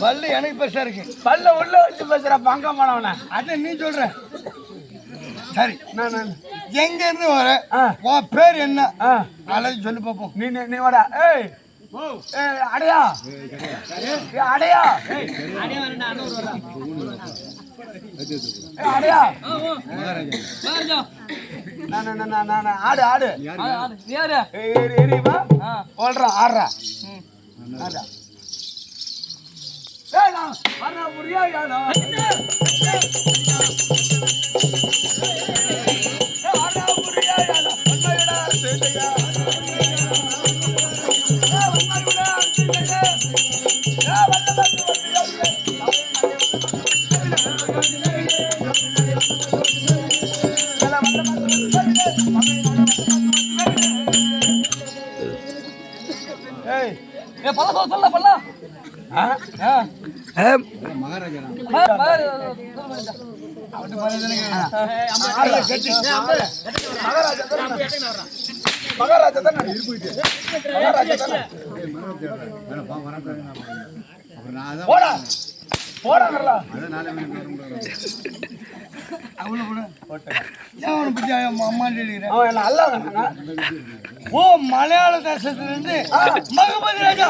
பல்லு எனக்கு பெருசா இருக்கு. பல்ல உள்ள வச்சு பேசுற பங்க போனவன அதான் நீ சொல்ற. சரி நான் நான். எங்க இருந்து வர? ஆ. உன் பேர் என்ன? அழகு சொல்லி பார்ப்போம். நீ நீ- வாடா. ஏய். ஏய் அடையா. அடையா. ஏய். அடையா. நான் நான் நான் நான் நான். ஆடு ஆடு. வா. ஓடுறா ஆடுறா. ஆடா ஏய் ஏய் ஏ பல்ல சொல்ல சொல்ல பல்ல மகாராஜா தானே? மகாராஜா தானே? போடா போடா நல்லா அவ்வளோ கூட ஏன் வேணா ஓ மலையாள தேசத்துல இருந்து மகபதி ராஜா.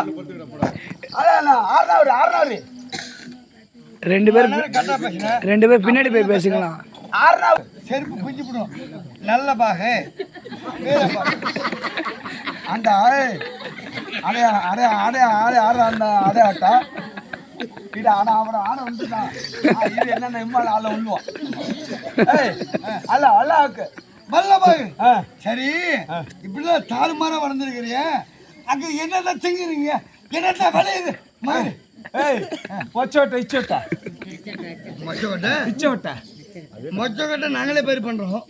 ரெண்டு பேர் கரெக்டா பேசுனேன் ரெண்டு பேர் பின்னாடி போய் பேசிக்கலாம். செருப்பு பிஞ்சு போடும். நல்ல பாகு. அந்த அடைய அடைய அடைய அடைய ஆறு அந்த அடைய ஆட்டா. இது ஆனா அவன ஆன வந்துட்டான் இது என்னென்ன இம்மால ஆள உள்ளுவான் அல்ல அல்லாவுக்கு நல்ல பாகு. சரி இப்படிலாம் தாறுமாறா வளர்ந்துருக்கிறிய அங்க என்னென்ன திங்குறீங்க? என்னென்ன விளையுது மாறு. ஏய் மொச்சோட்ட இச்சோட்டா. மொச்சக்கொட்டை இச்சோட்டா. மொச்சக்கொட்டை நாங்களே பேர் பண்றோம்.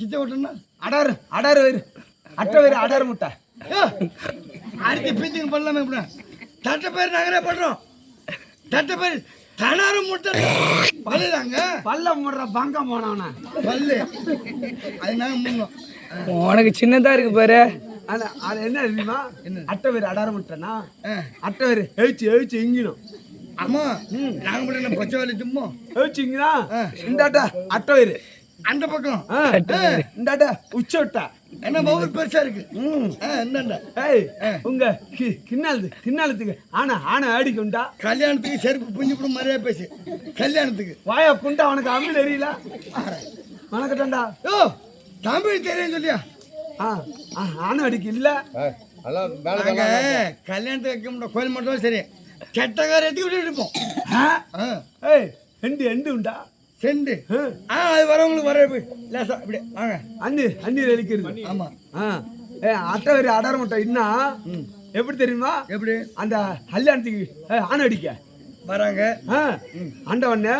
கிச்ச கொட்டைன்னா அடாரு அடாரு வயிறு. அட்டை வயிறு அடாரு முட்டை. அரிசி பீச்சுங்க பண்ணலாமே இப்படி தட்டை பேர் நாங்களே பண்றோம். தட்டை பேர் தனாறு முட்டை. பல்லுதாங்க பல்ல முடுற பங்கம் போனவன. பல்லு. அது நாங்க முன்னோம் உனக்கு சின்னதா இருக்கு பாரு. அது அது என்ன தெரியுமா? அட்டை வயிறு அடாரு முட்டைனா ஆ. அட்டை வயிறு எழுச்சி எழுச்சி இங்கினும் ஆமா நாங்க மட்டும் என்ன பச்சை வேலை தும்மோ எழுச்சி இங்கினா? இந்த அட்டை அட்டை வயிறு அந்த பக்கம். ஆ, இந்த அட்டை உச்ச விட்டா என்ன பவுல் பெருசா இருக்கு? ஏய் உங்க கிண்ணாலது கிண்ணாலத்துக்கு ஆனா ஆனா ஆடிக்கு உண்டா? கல்யாணத்துக்கு செருப்பு புஞ்சு போடும் மாதிரியே பேசு. கல்யாணத்துக்கு. வாயா குண்டா உனக்கு அம்மில் எரியல வணக்கட்டாண்டா ஓ தமிழ் தெரியும் சொல்லியா? ஆ ஆ, ஆனா அடிக்கு இல்ல? நாங்க கல்யாணத்துக்கு வைக்க முடியும் கோயில் மட்டும் சரி. கெட்டக்கார எத்தி விட்டு இருப்போம். ஆ? ஆ, ஏய் எண்டு எண்டு உண்டா? செண்டு ஆ, ஆ அது வரவங்களுக்கு வர லேசா இப்படி வாங்க. அண்ணி அண்ணீர் அழிக்கிறது ஆமா. ஆ. ஏ அட்டை வரி அடார முட்டை இன்னா? எப்படி தெரியுமா? எப்படி? அந்த கல்யாணத்துக்கு ஆணை அடிக்க. வராங்க. ஆ. அண்டை ஒண்ணு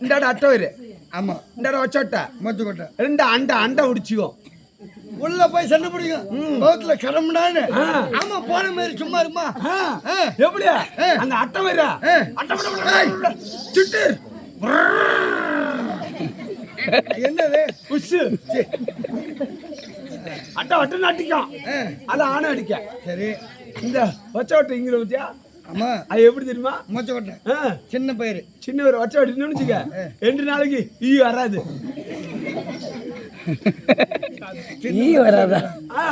இந்த அடை அட்டை வரு ஆமா. இந்த வச்சோட்டை மொத்த கொட்டை ரெண்டு அண்டை அண்டை உடிச்சுக்கும் உள்ள போய் சண்டை பிடிக்கும் பௌத்துல கடமுடான்னு ஆமா போன மாதிரி சும்மா இருக்குமா ஆ, ஆ, எப்படி? அந்த அட்டை ஆ. அட்டை சுட்டு என்னது? உஷு அட்டை வட்டு அடிக்கும் அது ஆணை அடிக்க. சரி. இந்த வச்ச வட்டை இங்கிற பத்தியா ஆமா. அது எப்படி தெரியுமா? மொச்ச கொட்டை ஆ, சின்ன பயிர் சின்ன ஒரு வச்ச வட்டி நினைச்சுக்க ரெண்டு நாளைக்கு ஈ வராது. ஈ வராதா? ஆ,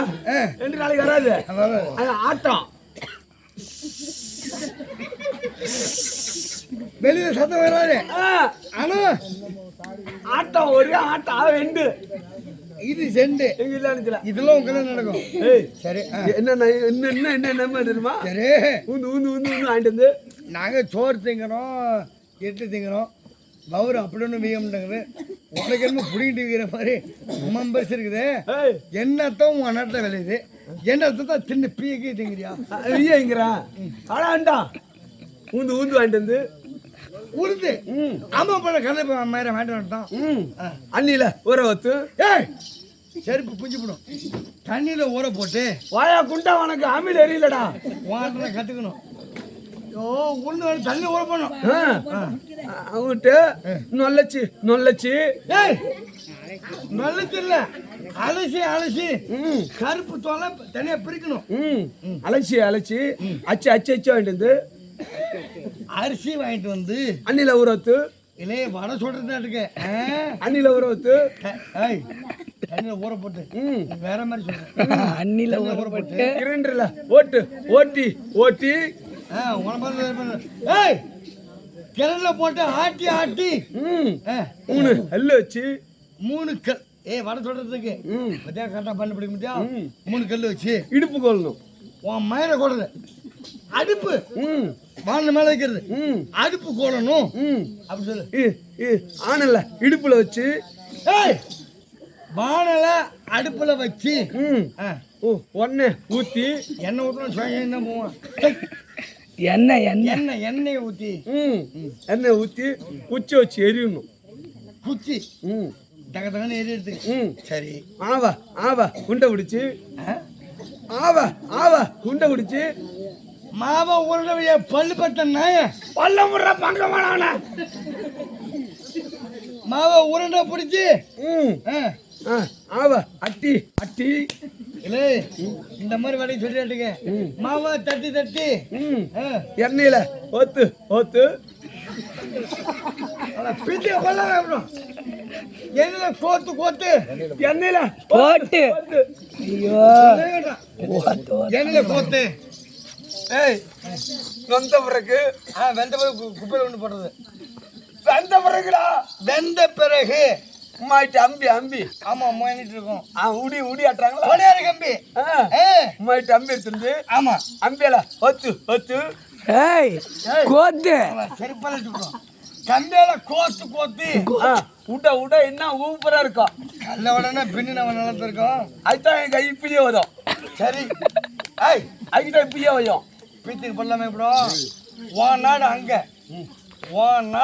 ரெண்டு நாளைக்கு வராது ஆட்டம். வெளியில சத்தம் வராது. ஆ, ஆனா ஆட்டம் ஒரே ஆட்டம். அது ரெண்டு. இது செண்டு எங்க இல்ல இதெல்லாம் உங்க நடக்கும். ஏய் சரி என்ன என்ன என்ன என்ன என்ன தெரியுமா? சரி. ஊந்து ஊந்து ஊந்து ஊந்து வாங்கிட்டு வந்து. நாங்க சோறு திங்கிறோம் இட்லி திங்கிறோம். பவுர் அப்படி ஒன்று வீக மாட்டேங்குது உனக்கு என்ன பிடிங்கிட்டு இருக்கிற மாதிரி மெம்பர்ஸ் இருக்குது. என்னத்தான் உன் நாட்டில் விளையுது. என்னத்தை தான் தின்னு பீக்கி திங்கிறியா ஐயாங்கிறான் ஆடாண்டா ஊந்து ஊந்து வாங்கிட்டு வந்து. உளுந்து. ஆமா பண்ண கடலை மாதிரி வாங்கிட்டு வந்துட்டான் ம். அண்ணில ஊற வத்து. ஏய் செருப்பு புஞ்சு போடும். தண்ணியில ஊற போட்டு வாயா குண்டா உனக்கு ஆமில் எரியலடா. வாட்டரை கற்றுக்கணும் தண்ணி ஊற போடணும். அவங்கிட்ட நொல்லச்சு நொல்லச்சு. ஏய் நல்லது இல்ல. அலசி அலசி. கருப்பு தோலை தனியா பிரிக்கணும். ம். அழைச்சி அழைச்சி அச்சு அச்சு அச்சு வாங்கிட்டு வந்து. அரிசி வாங்கிட்டு வந்து. அண்ணில ஊரத்து இல்லே வடை சொல்றது இருக்கு. அண்ணில ஊரத்து தண்ணியில ஊற போட்டு. ம். வேற மாதிரி சொல்றேன். அண்ணில ஊற போட்டு. இரண்டுல. ஓட்டு ஓட்டி ஓட்டி. ஏய் கிணறுல போட்டு ஆட்டி ஆட்டி. மூணு ஹல்லு வச்சு. மூணு கல் ஏய் வடை சொல்றதுக்கு. ம். பத்தியா கரெக்டாக பண்ணி பிடிக்க முடியா. மூணு கல் வச்சு. இடுப்பு கொள்ளணும் உன் மயிரை கொடுறது. அடுப்பு. ம். வாழை மேலே வைக்கிறது. ம். அடுப்பு கோலணும் ம். அப்படி சொல்லு. ஆனல்ல இடுப்புல வச்சு. ஏய் வானல அடுப்புல வச்சு. ஒன்னு ஊத்தி. எண்ணெய் ஊற்றணும் என்ன போவான் என்ன எண்ணெய். எண்ணெயை ஊற்றி ம். எண்ணெய் ஊத்தி உச்சி வச்சு எரியணும். குச்சி. ம். தக தகன்னு எரியறதுக்கு ம். சரி. ஆவா ஆவா குண்டை பிடிச்சி. ஆ? ஆவா ஆவா குண்டை பிடிச்சி. மாவ உருண்டவைய பல்லு நாய. பல்ல முறை பங்க வேணாவன மாவ உருண்டை பிடிச்சி. ம். ஆ, ஆ ஆவா அட்டி அட்டி. இல்லை இந்த மாதிரி வடை சொல்லிட்டுங்க மாவை தட்டி தட்டி. எண்ணெயில ஓத்து அட, பிச்சை கொள்ள வேணும் எதுல கோத்து கோத்து எண்ணெயில ஓத்து ஐயோ. எண்ணெயில கோத்து ஏய் நொந்த பிறகு. ஆ வெந்த பிறகு குப்பையில ஒன்று போடுறது. வெந்த பிறகுடா? வெந்த பிறகு. உமாயிட்டு அம்பி அம்பி. ஆமா முயனிட்டு இருக்கோம். ஆ உடி உடி ஆட்டுறாங்களா? கொடையாரு கம்பி. ஆ ஏ. உமாயிட்டு அம்பி எடுத்துருந்து. ஆமா. அம்பியில ஒத்து ஒத்து. ஏய் கோத்து. செருப்பால அடிச்சுக்கிறோம் கம்பியால கோத்து கோத்து. ஆ உட உட என்ன ஊப்பரா இருக்கும் கல்ல உடனே பின்னு நம்ம நிலத்து இருக்கோம். அதுதான் என் கை இப்படியே வரும். சரி. ஏய் அதுதான் இப்படியே வரும். பீத்துக்கு பண்ணலாமே ப்ரோ. உன் நாடு அங்க. உன் நாடு